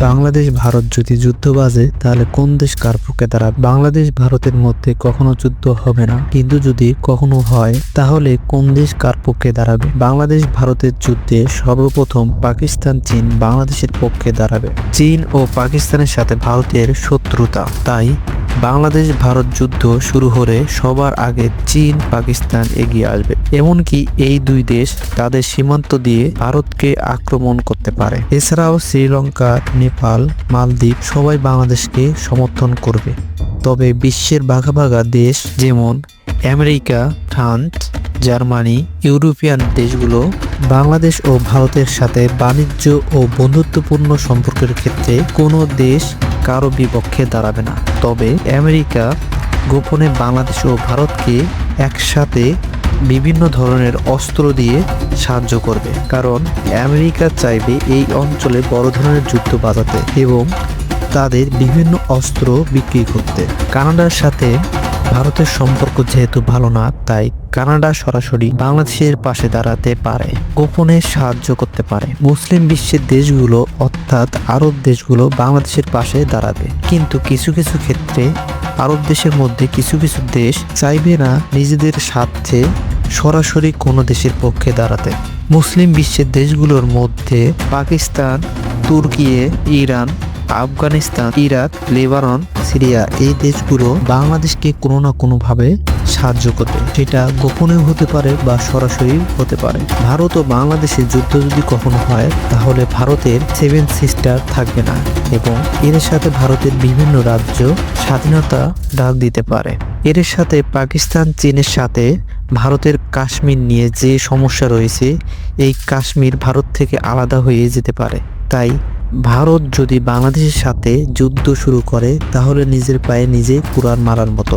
বাংলাদেশ, ভারত যদি যুদ্ধ বাজে, তাহলে কোন দেশ কার পক্ষে দাঁড়াবে? বাংলাদেশ, ভারতের মধ্যে কখনো যুদ্ধ হবে না। কিন্তু যদি কখনো হয়, তাহলে কোন দেশ কার পক্ষে দাঁড়াবে? বাংলাদেশ, ভারতের যুদ্ধে সর্বপ্রথম পাকিস্তান, চীন বাংলাদেশের পক্ষে দাঁড়াবে। চীন ও পাকিস্তানের সাথে ভারতের শত্রুতা। তাই বাংলাদেশ ভারত যুদ্ধ শুরু হলে সবার আগে চীন, পাকিস্তান এগিয়ে আসবে। এমনকি এই দুই দেশ তাদের সীমান্ত দিয়ে ভারতকে আক্রমণ করতে পারে। এছাড়াও শ্রীলঙ্কা, নেপাল, মালদ্বীপ সবাই বাংলাদেশকে সমর্থন করবে। তবে বিশ্বের বাঘা দেশ যেমন আমেরিকা, ফ্রান্স, জার্মানি, ইউরোপিয়ান দেশগুলো বাংলাদেশ ও ভারতের সাথে বাণিজ্য ও বন্ধুত্বপূর্ণ সম্পর্কের ক্ষেত্রে কোনো দেশ কারও বিপক্ষে দাঁড়াবে না। তবে আমেরিকা গোপনে বাংলাদেশ ও ভারতকে একসাথে বিভিন্ন ধরনের অস্ত্র দিয়ে সাহায্য করবে। কারণ আমেরিকা চাইবে এই অঞ্চলে বড় ধরনের যুদ্ধ বাজাতে এবং তাদের বিভিন্ন অস্ত্র বিক্রি করতে। কানাডার সাথে ভারতের সম্পর্ক যেহেতু ভালো না, তাই কানাডা সরাসরি বাংলাদেশের পাশে দাঁড়াতে পারে। গোপনে সাহায্য করতে পারে। মুসলিম বিশ্বের দেশগুলো, অর্থাৎ আরব দেশগুলো বাংলাদেশের পাশে দাঁড়াবে। কিন্তু কিছু কিছু ক্ষেত্রে আরব দেশের মধ্যে কিছু কিছু দেশ চাইবে না নিজেদের স্বার্থে সরাসরি কোনো দেশের পক্ষে দাঁড়াতে। মুসলিম বিশ্বের দেশগুলোর মধ্যে পাকিস্তান, তুর্কি, Iran Afghanistan, Iraq, Lebanon, Syria এই দেশগুলো বাংলাদেশকে কোনো না কোনোভাবে সাহায্য করবে। সেটা গোপনেও হতে পারে বা সরাসরি হতে পারে। ভারত ও বাংলাদেশের যুদ্ধ যদি কখনো হয়, তাহলে ভারতের সেভেন সিস্টার থাকবে না এবং এর সাথে ভারতের বিভিন্ন রাজ্য স্বাধীনতা ডাক দিতে পারে। এর সাথে পাকিস্তান, চীনের সাথে ভারতের কাশ্মীর নিয়ে যে সমস্যা রয়েছে, এই কাশ্মীর ভারত থেকে আলাদা হয়ে যেতে পারে। তাই ভারত যদি বাংলাদেশের সাথে যুদ্ধ শুরু করে তাহলে নিজের পায়ে নিজে কুরআন মারার মতো।